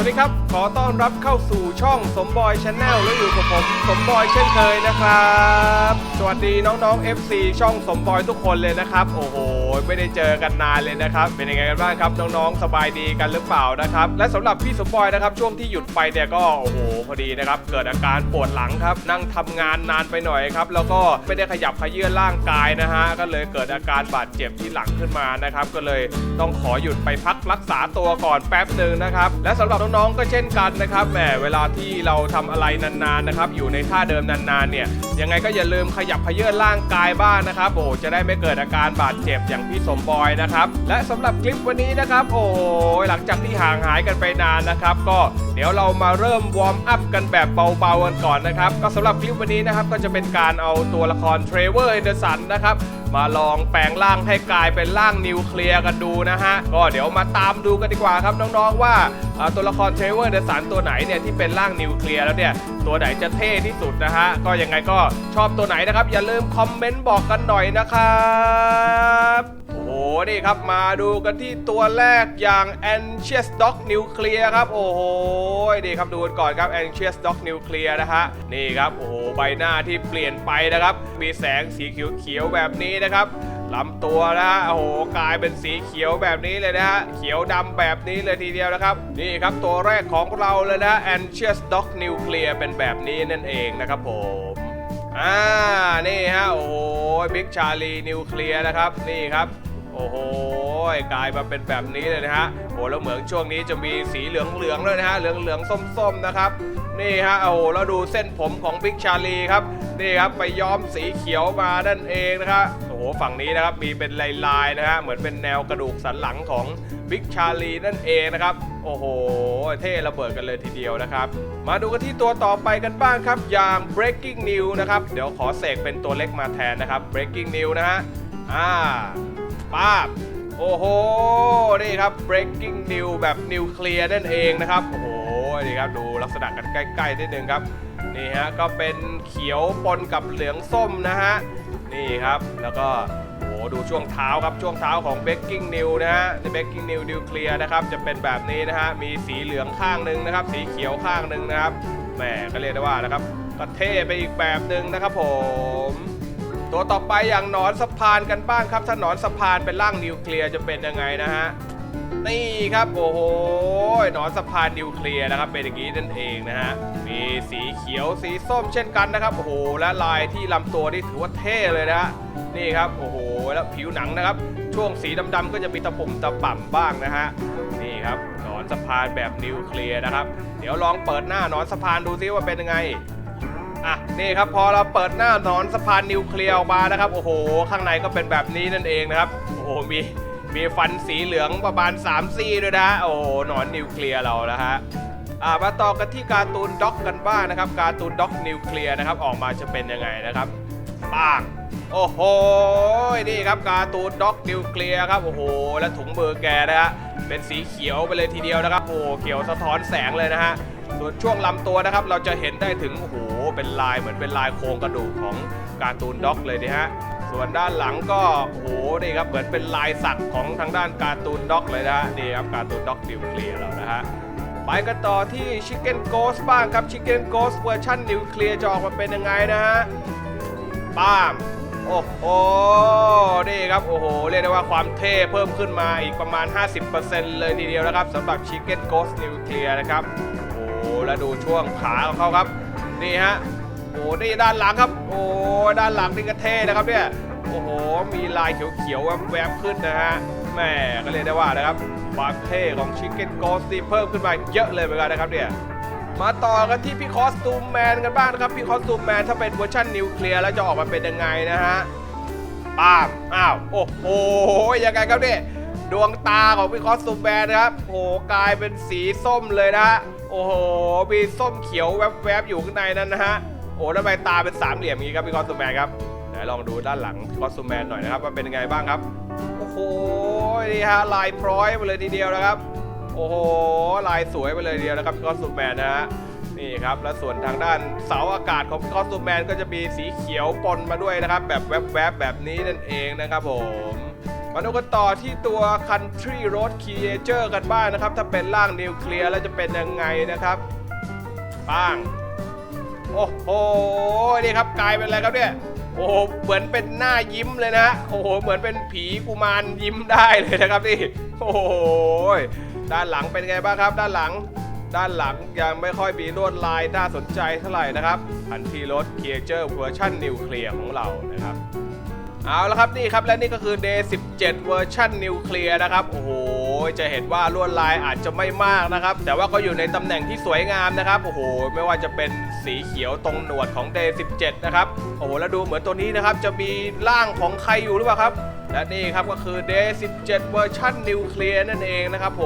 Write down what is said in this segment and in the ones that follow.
วัสดีครับ ขอต้อนรับเข้าสู่ช่องสมบอยชาแนลและอยู่กับผมสมบอยเช่นเคยนะครับ สวัสดีน้องๆ FC ช่องสมบอยทุกคนเลยนะครับ โอ้โห ไม่ได้เจอกันนานเลยนะครับเป็นยังไงกันบ้างครับน้องๆสบายดีกันหรือเปล่านะครับและสำหรับพี่สมบอยนะครับช่วงที่หยุดไปเนี่ยก็โอ้โหพอดีนะครับเกิดอาการปวดหลังครับนั่งทำงานนานไปหน่อยครับแล้วก็ไม่ได้ขยับขยื้อนร่างกายนะฮะก็เลยเกิดอาการบาดเจ็บที่หลังขึ้นมานะครับก็เลยต้องขอหยุดไปพักรักษาตัวก่อนแป๊บหนึ่งนะครับและสำหรับน้องๆก็เช่นกันนะครับแหมเวลาที่เราทำอะไรนานๆนะครับอยู่ในท่าเดิมนานๆเนี่ยยังไงก็อย่าลืมขยับขยื้อนร่างกายบ้างนะครับโอ้จะได้ไม่เกิดอาการบาดเจ็บอย่างพี่สมบอยนะครับ และสำหรับคลิปวันนี้นะครับ โอ้หลังจากที่ห่างหายกันไปนานนะครับ ก็เดี๋ยวเรามาเริ่มวอร์มอัพกันแบบเบาๆกันก่อนนะครับ ก็สำหรับคลิปวันนี้นะครับ ก็จะเป็นการเอาตัวละครเทรเวอร์เฮนเดอร์สันนะครับมาลองแปลงร่างให้กลายเป็นร่างนิวเคลียร์กันดูนะฮะ ก็เดี๋ยวมาตามดูกันดีกว่าครับน้องๆว่าตัวละครเทรเวอร์เดอร์สันตัวไหนเนี่ยที่เป็นร่างนิวเคลียร์แล้วเนี่ย ตัวไหนจะเท่ที่สุดนะฮะ ก็ยังไงก็ชอบตัวไหนนะครับ อย่าลืมคอมเมนต์บอกกันหน่อยนะครับ นี่ครับมาดูกันที่ตัวแรกอย่าง Anxious Dog Nuclear ครับ โอ้โหนี่ครับดูกันก่อนครับ Anxious Dog Nuclear นะฮะนี่ครับโอ้โหใบหน้าที่เปลี่ยนไปนะครับ มีแสงสีเขียวๆแบบนี้นะครับลำตัวนะฮะโอ้โหกลายเป็นสีเขียวแบบนี้เลยนะฮะเขียวดำแบบนี้เลยทีเดียวนะครับ นี่ครับตัวแรกของเราเลยนะ Anxious Dog Nuclear เป็นแบบนี้นั่นเองนะครับผมอ่านี่ฮะโอ้โหบิ๊กชาลีนิวเคลียร์นะครับ นี่ครับ โอ้โหกลายมาเป็นแบบนี้เลยนะฮะโอ้แล้วเหมืองช่วงนี้จะมีสีเหลืองเหลืองๆเลยนะฮะเหลืองเหลืองๆส้มๆนะครับนี่ฮะโอ้โหแล้วดูเส้นผมของบิ๊กชาลีครับนี่ครับไปย้อมสีเขียวมานั่นเองนะครับโอ้โหฝั่งนี้นะครับมีเป็นลายๆนะฮะเหมือนเป็นแนวกระดูกสันหลังของบิ๊กชาลีนั่นเองนะครับโอ้โห เท่ระเบิดกันเลยทีเดียวนะครับ มาดูกันที่ตัวต่อไปกันบ้างครับ อย่าง breaking news นะครับ เดี๋ยวขอเสกเป็นตัวเล็กมาแทนนะครับ breaking news นะฮะอ่า ป้าบโอ้โห นี่ครับ breaking news แบบนิวเคลียร์นั่นเองนะครับ โอ้โห นี่ครับ ดูลักษณะกันใกล้ๆนิดนึงครับ นี่ฮะ ก็เป็นเขียวปนกับเหลืองส้มนะฮะ นี่ครับ แล้วก็โอ้โหดูช่วงเท้าครับ ช่วงเท้าของ breaking news นะฮะ ใน breaking news นิวเคลียร์นะครับ จะเป็นแบบนี้นะฮะ มีสีเหลืองข้างหนึ่งนะครับ สีเขียวข้างหนึ่งนะครับ แหม ก็เรียกได้ว่านะครับ ก็เท่ไปอีกแบบหนึ่งนะครับผม ตัวต่อไปอย่างหนอนสะพานกันบ้างครับ ถ้าหนอนสะพานเป็นร่างนิวเคลียร์จะเป็นยังไงนะฮะนี่ครับโอ้โหหนอนสะพานนิวเคลียร์นะครับเป็นอย่างนี้นั่นเองนะฮะมีสีเขียวสีส้มเช่นกันนะครับโอ้โหและลายที่ลำตัวนี่ถือว่าเท่เลยนะฮะนี่ครับโอ้โหแล้วผิวหนังนะครับ ช่วงสีดำๆก็จะมีตะปุ่มตะป่ำบ้างนะฮะนี่ครับหนอนสะพานแบบนิวเคลียร์นะครับ เดี๋ยวลองเปิดหน้าหนอนสะพานดูซิว่าเป็นยังไง อะนี่ครับพอเราเปิดหน้าหนอนสะพานนิวเคลียร์ออกมานะครับ โอ้โห ข้างในก็เป็นแบบนี้นั่นเองนะครับ โอ้โหมีมีฟันสีเหลืองประมาณ3ซี่ด้วยนะ โอ้โหหนอนนิวเคลียร์เรานะฮะอ่ามาต่อกันที่การ์ตูนด็อกกันบ้างนะครับ การ์ตูนด็อกนิวเคลียร์นะครับออกมาจะเป็นยังไงนะครับป้างโอ้โห นี่ครับการ์ตูนด็อกนิวเคลียร์ครับ โอ้โห และถุงมือแกนะฮะ เป็นสีเขียวไปเลยทีเดียวนะครับ โอ้โห เขียวสะท้อนแสงเลยนะฮะ ส่วนช่วงลำตัวนะครับเราจะเห็นได้ถึงโอ้โหเป็นลายเหมือนเป็นลายโครงกระดูกของการ์ตูนด็อกเลยนะฮะส่วนด้านหลังก็โอ้โหนี่ครับเหมือนเป็นลายสักของทางด้านการ์ตูนด็อกเลยนะฮะนี่ครับการ์ตูนด็อกนิวเคลียร์เรานะฮะไปกันต่อที่ Chicken Ghost บ้างครับ Chicken Ghost เวอร์ชันนิวเคลียร์จะออกมาเป็นยังไงนะฮะป้ามโอ้โหนี่ครับ โอ้โห เรียกได้ว่าความเท่เพิ่มขึ้นมาอีกประมาณ 50%เลยทีเดียวนะครับสำหรับ Chicken Ghost Nuclear นะครับ แล้วดูช่วงขาของเขาครับ นี่ฮะโอ้โหนี่ด้านหลังครับ โอ้โหด้านหลังนี่ก็เท่นะครับเนี่ยโอ้โหมีลายเขียวๆแวบๆขึ้นนะฮะแหม่ก็เรียได้ว่านะครับความเท่ของ Chicken Ghost นี่เพิ่มขึ้นมาเยอะเลยเหมือนกันนะครับเนี่ยมาต่อกันที่พี่คอสตูมแมนกันบ้างนะครับพี่คอสตูมแมนถ้าเป็นเวอร์ชันนิวเคลียร์แล้วจะออกมาเป็นยังไงนะฮะป้ามอ้าวโอ้โหยังไงครับเนี่ยดวงตาของพี่คอสตูมแมนนะครับโอ้โหกลายเป็นสีส้มเลยนะฮะ โอ้โห มีส้มเขียวแวบๆอยู่ข้างในนั้นนะฮะ โอ้แล้วทำไมตาเป็นสามเหลี่ยมอย่างนี้ครับพี่คอสตูแมนครับไหนลองดูด้านหลังพี่คอสตูแมนหน่อยนะครับว่าเป็นยังไงบ้างครับ โอ้โห นี่ฮะลายพร้อยไปเลยทีเดียวนะครับ โอ้โห ลายสวยไปเลยทีเดียวนะครับพี่คอสตูแมนนะฮะ นี่ครับ แล้วส่วนทางด้านเสาอากาศของคอสตูแมนก็จะมีสีเขียวปนมาด้วยนะครับ แบบแวบๆแบบนี้นั่นเองนะครับผม มาดูกันต่อที่ตัว Country Road Creature กันบ้างนะครับ ถ้าเป็นร่างนิวเคลียร์แล้วจะเป็นยังไงนะครับป้าง โอ้โห นี่ครับกลายเป็นอะไรครับเนี่ย โอ้โห เหมือนเป็นหน้ายิ้มเลยนะ โอ้โห เหมือนเป็นผีกุมารยิ้มได้เลยนะครับนี่ โอ้โห ด้านหลังเป็นไงบ้างครับ ด้านหลัง ด้านหลังยังไม่ค่อยมีลวดลายน่าสนใจเท่าไหร่นะครับพันทีรถเคียเจอร์เวอร์ชันนิวเคลียร์ของเรานะครับ เอาละครับนี่ครับและนี่ก็คือ Day 17 เวอร์ชันนิวเคลียร์นะครับ โอ้โห จะเห็นว่าลวดลายอาจจะไม่มากนะครับ แต่ว่าก็อยู่ในตำแหน่งที่สวยงามนะครับ โอ้โห ไม่ว่าจะเป็นสีเขียวตรงหนวดของ Day 17 นะครับ โอ้โห แล้วดูเหมือนตัวนี้นะครับ จะมีร่างของใครอยู่หรือเปล่าครับ และนี่ครับก็คือ Day 17 เวอร์ชันนิวเคลียร์นั่นเองนะครับผ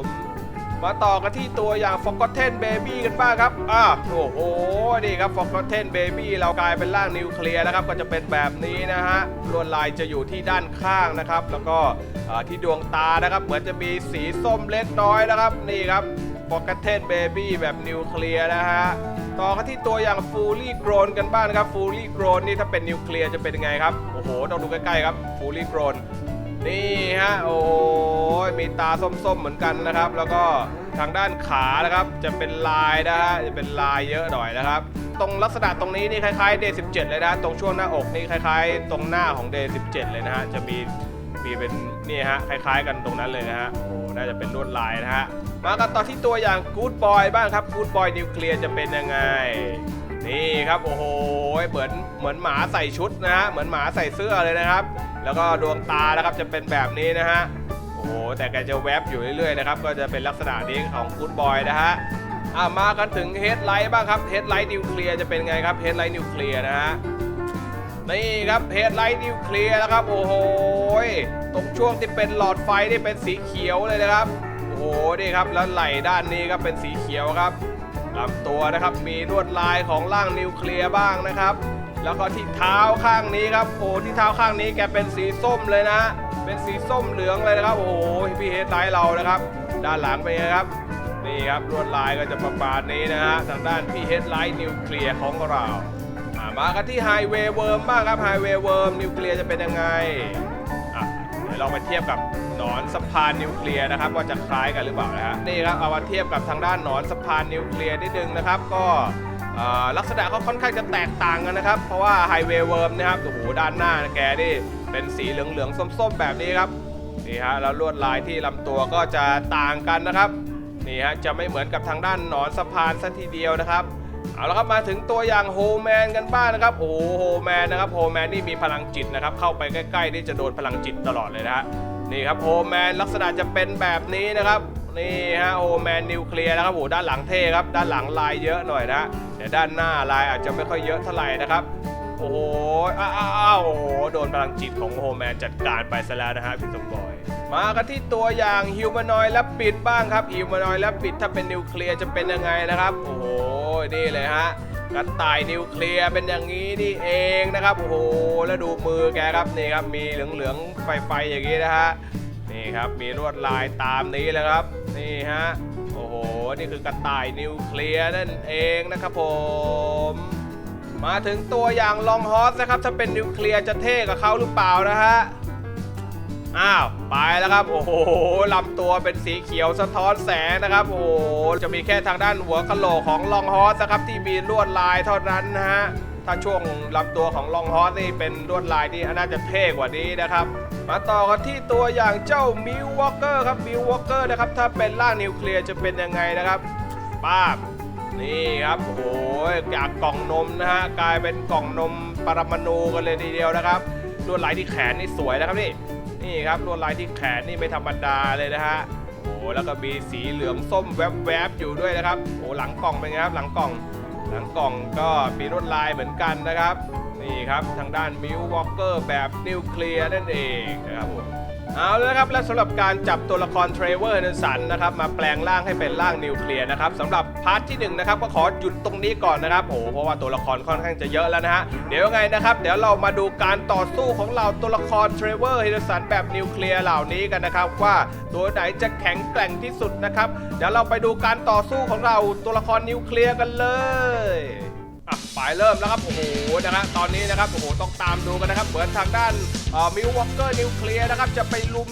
ม มาต่อกันที่ตัวอย่าง Forgotten Baby กันบ้างครับ อ่าโอ้โห นี่ครับ Forgotten Baby เรากลายเป็นร่างนิวเคลียร์นะครับ ก็จะเป็นแบบนี้นะฮะ ลวดลายจะอยู่ที่ด้านข้างนะครับ แล้วก็ที่ดวงตานะครับ เหมือนจะมีสีส้มเล็กน้อยนะครับ นี่ครับ Forgotten Baby แบบนิวเคลียร์นะฮะ ต่อกันที่ตัวอย่าง Fully Grown กันบ้างนะครับ Fully Grown นี่ถ้าเป็นนิวเคลียร์จะเป็นยังไงครับ โอ้โห ต้องดูใกล้ๆครับ Fully Grown นี่ฮะโอ้ยมีตาส้มๆเหมือนกันนะครับ แล้วก็ทางด้านขานะครับจะเป็นลายนะฮะจะเป็นลายเยอะหน่อยนะครับ ตรงลักษณะตรงนี้นี่คล้ายๆ Day 17เลยนะตรงช่วงหน้าอกนี่คล้าย ๆ ตรงหน้าของ Day 17เลยนะฮะจะมีมีเป็นนี่ฮะคล้าย ๆ กันตรงนั้นเลยนะฮะโอ้โหน่าจะเป็นลวดลายนะฮะมากันต่อที่ตัวอย่าง Good Boy บ้างครับ Good Boy นิวเคลียร์จะเป็นยังไงนี่ครับโอ้โหเหมือนเหมือนหมาใส่ชุดนะฮะเหมือนหมาใส่เสื้อเลยนะครับ แล้วก็ดวงตานะครับจะเป็นแบบนี้นะฮะโอ้โหแต่แกจะแวบอยู่เรื่อยๆนะครับก็จะเป็นลักษณะนี้ของ Good Boy นะฮะอะมากันถึง Headlight บ้างครับ Headlight นิวเคลียร์จะเป็นไงครับ Headlight นิวเคลียร์นะฮะนี่ครับเฮดไลท์นิวเคลียร์นะครับโอ้โหตรงช่วงที่เป็นหลอดไฟนี่เป็นสีเขียวเลยนะครับโอ้โหนี่ครับแล้วไหล่ด้านนี้ครับเป็นสีเขียวครับลำตัวนะครับมีลวดลายของร่างนิวเคลียร์บ้างนะครับ แล้วก็ที่เท้าข้างนี้ครับ โอ้ที่เท้าข้างนี้แกเป็นสีส้มเลยนะ เป็นสีส้มเหลืองเลยนะครับ โอ้โหพี่เฮดไลท์เรานะครับ ด้านหลังเป็นไงครับ นี่ครับลวดลายก็จะประมาณนี้นะฮะ ทางด้านพี่เฮดไลท์นิวเคลียร์ของเรามากันที่ไฮเวย์เวิร์มบ้างครับไฮเวย์เวิร์มนิวเคลียร์จะเป็นยังไงอะเดี๋ยวเรามาเทียบกับหนอนสะพานนิวเคลียร์นะครับว่าจะคล้ายกันหรือเปล่านะฮะนี่ครับเอามาเทียบกับทางด้านหนอนสะพานนิวเคลียร์นิดนึงนะครับ ก็ ลักษณะเขาค่อนข้างจะแตกต่างกันนะครับ เพราะว่าไฮเวย์เวิร์มนะครับโอ้โหด้านหน้าแกนี่เป็นสีเหลืองๆส้มๆแบบนี้ครับนี่ฮะแล้วลวดลายที่ลำตัวก็จะต่างกันนะครับนี่ฮะจะไม่เหมือนกับทางด้านหนอนสะพานสัทีเดียวนะครับเอาละครับมาถึงตัวอย่างโฮแมนกันบ้างนะครับโอ้โฮแมนนะครับโฮแมนนี่มีพลังจิตนะครับเข้าไปใกล้ๆนี่จะโดนพลังจิตตลอดเลยนะฮะนี่ครับโฮแมนลักษณะจะเป็นแบบนี้นะครับ นี่ฮะโฮแมนนิวเคลียร์นะครับโอ้ด้านหลังเท่ครับ ด้านหลังลายเยอะหน่อยนะเดี๋ยวด้านหน้าลายอาจจะไม่ค่อยเยอะเท่าไหร่นะครับโอ้โหอ้าวอ้าอ้าโอ้โหโดนพลังจิตของโฮแมนจัดการไปซะแล้วนะฮะพี่สมบอย มากันที่ตัวอย่างฮิวแมนอยและปิดบ้างครับฮิวแมนอยและปิดถ้าเป็นนิวเคลียร์จะเป็นยังไงนะครับ โอ้โหนี่เลยฮะกระต่ายนิวเคลียร์เป็นอย่างนี้นี่เองนะครับ โอ้โหแล้วดูมือแกครับนี่ครับมีเหลืองๆไฟๆอย่างนี้นะฮะนี่ครับมีลวดลายตามนี้เลยครับ นี่ฮะ โอ้โห นี่คือกระต่ายนิวเคลียร์นั่นเองนะครับผม มาถึงตัวอย่างลองฮอสนะครับ ถ้าเป็นนิวเคลียร์จะเท่กับเขาหรือเปล่านะฮะ อ้าว ไปแล้วครับ โอ้โหลำตัวเป็นสีเขียวสะท้อนแสงนะครับ โอ้โห จะมีแค่ทางด้านหัวกะโหลกของลองฮอสนะครับที่มีลวดลายเท่านั้นนะฮะ ถ้าช่วงลำตัวของลองฮอสนี่เป็นลวดลายที่น่าจะเท่กว่านี้นะครับ มาต่อกันที่ตัวอย่างเจ้ามิววอลเกอร์ครับมิววอลเกอร์นะครับถ้าเป็นร่างนิวเคลียร์จะเป็นยังไงนะครับป้าบนี่ครับโอ้โหจากกล่องนมนะฮะกลายเป็นกล่องนมปรมาณูกันเลยทีเดียวนะครับลวดลายที่แขนนี่สวยนะครับนี่นี่ครับลวดลายที่แขนนี่ไม่ธรรมดาเลยนะฮะโอ้แล้วก็มีสีเหลืองส้มแวบๆอยู่ด้วยนะครับโอ้หลังกล่องเป็นไงครับหลังกล่อง หลังกล่องก็มีลวดลายเหมือนกันนะครับ นี่ครับทางด้านมิววอลเกอร์แบบนิวเคลียร์นั่นเองนะครับผม เอาเลยนะครับและสำหรับการจับตัวละครเทรเวอร์เนสันนะครับมาแปลงร่างให้เป็นร่างนิวเคลียร์นะครับสำหรับพาร์ทที่1นะครับก็ขอหยุดตรงนี้ก่อนนะครับโอ้โหเพราะว่าตัวละครค่อนข้างจะเยอะแล้วนะฮะเดี๋ยวยังไงนะครับ เดี๋ยวเรามาดูการต่อสู้ของเราตัวละครเทรเวอร์เฮนสันแบบนิวเคลียร์เหล่านี้กันนะครับ ว่าตัวไหนจะแข็งแกร่งที่สุดนะครับ เดี๋ยวเราไปดูการต่อสู้ของเราตัวละครนิวเคลียร์กันเลย อะไปเริ่มแล้วครับ โอ้โหนะครับตอนนี้นะครับ โอ้โห ต้องตามดูกันนะครับ เหมือนทางด้านมิววอลเกอร์นิวเคลียร์นะครับ จะไปลุม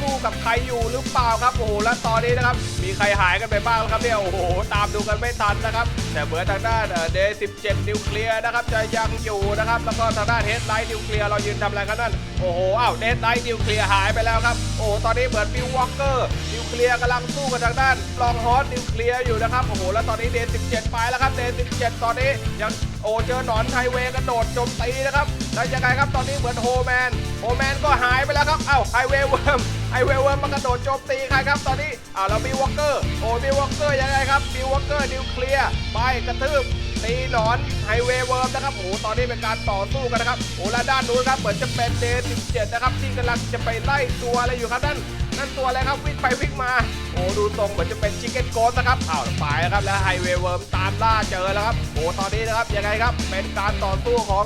สู้กับใครอยู่หรือเปล่าครับโอ้โหแล้วตอนนี้นะครับมีใครหายกันไปบ้างแล้วครับเนี่ยโอ้โหตามดูกันไม่ทันนะครับแต่เหมือนทางด้านเดย์สิบเจ็ดนิวเคลียร์นะครับจะยังอยู่นะครับแล้วก็ทางด้านเฮดไลท์นิวเคลียร์เรายืนทำอะไรกันนั่นโอ้โหอ้าวเดดไลท์นิวเคลียร์หายไปแล้วครับโอ้โหตอนนี้เหมือนมิลวอ k เกอร์นิวเคลียร์กำลังสู้กับทางด้านลองฮอสนิวเคลียร์อยู่นะครับโอ้โหแล้วตอนนี้เดย์สิบเจ็ดไปแล้วครับเดย์สิบเจ็ดตอนนี้ยังโอ้เจอหนอนไทเวย์กระโดดโจมตีนะครับ แล้วยังไงครับตอนนี้เหมือนโฮแมนโฮแมนก็หายไปแล้วครับเอ้าไฮเวเวิร์มไอเวเวิร์มมากระโดดโจมตีใครครับตอนนี้อ้าวแล้วมีวอลเกอร์โอ้มีวอลเกอร์ยังไงครับมีวอลเกอร์นิวเคลียร์ไปกระทืบตีหนอนไฮเวเวิร์มนะครับโอ้ตอนนี้เป็นการต่อสู้กันนะครับโอ้และด้านนู้นครับเหมือนจะเป็นเดย์17นะครับที่กำลังจะไปไล่ตัวอะไรอยู่ครับนั่นนั่นตัวอะไรครับวิ่งไปวิ่งมา ดูทรงเหมือนจะเป็นชิคเก้นโกสนะครับอ้าวไปแล้วครับแล้วไฮเวย์เวิร์มตามล่าเจอแล้วครับโอ้ตอนนี้นะครับยังไงครับเป็นการต่อสู้ของ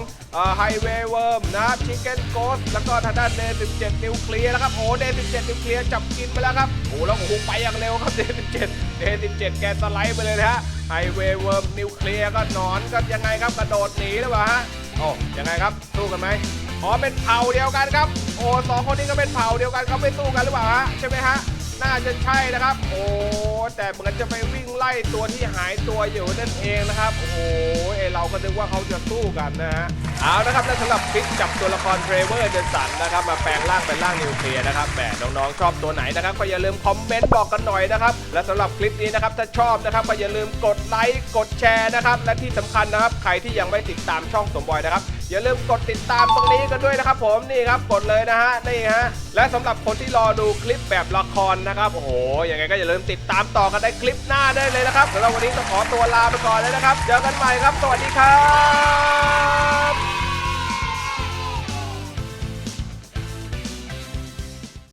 ไฮเวย์เวิร์มนะครับชิคเก้นโกสแล้วก็ทางด้านเดย์17นิวเคลียร์นะครับโอ้เดย์17นิวเคลียร์จับกินไปแล้วครับโอ้แล้วโอ้โหไปอย่างเร็วครับเดย์17เดย์17แกสไลด์ไปเลยนะฮะไฮเวย์เวิร์มนิวเคลียร์ก็หนอนก็ยังไงครับกระโดดหนีหรือเปล่าฮะโอ้ยังไงครับสู้กันไหมอ๋อเป็นเผ่าเดียวกันครับ โอ้สองคนนี้ก็เป็นเผ่าเดียวกันเขาไม่สู้กันหรือเปล่าฮะใช่ไหมฮะ น่าจะใช่นะครับ โอ้แต่เหมือนจะไปวิ่งไล่ตัวที่หายตัวอยู่นั่นเองนะครับ โอ้โหเอเราก็นึกว่าเขาจะสู้กันนะฮะเอานะครับและสำหรับคลิปจับตัวละครเทรเวอร์เดนสันนะครับมาแปลงร่างเป็นร่างนิวเคลียร์นะครับแหมน้องๆชอบตัวไหนนะครับก็อย่าลืมคอมเมนต์บอกกันหน่อยนะครับและสำหรับคลิปนี้นะครับถ้าชอบนะครับก็อย่าลืมกดไลค์กดแชร์นะครับและที่สำคัญนะครับใครที่ยังไม่ติดตามช่องสมบอยนะครับ อย่าลืมกดติดตามตรงนี้กันด้วยนะครับผมนี่ครับกดเลยนะฮะนี่ฮะและสำหรับคนที่รอดูคลิปแบบละครนะครับโอ้โหยังไงก็อย่าลืมติดตามต่อกันในคลิปหน้าได้เลยนะครับสำหรับวันนี้ต้องขอตัวลาไปก่อนเลยนะครับเจอกันใหม่ครับ สวัสดีครับ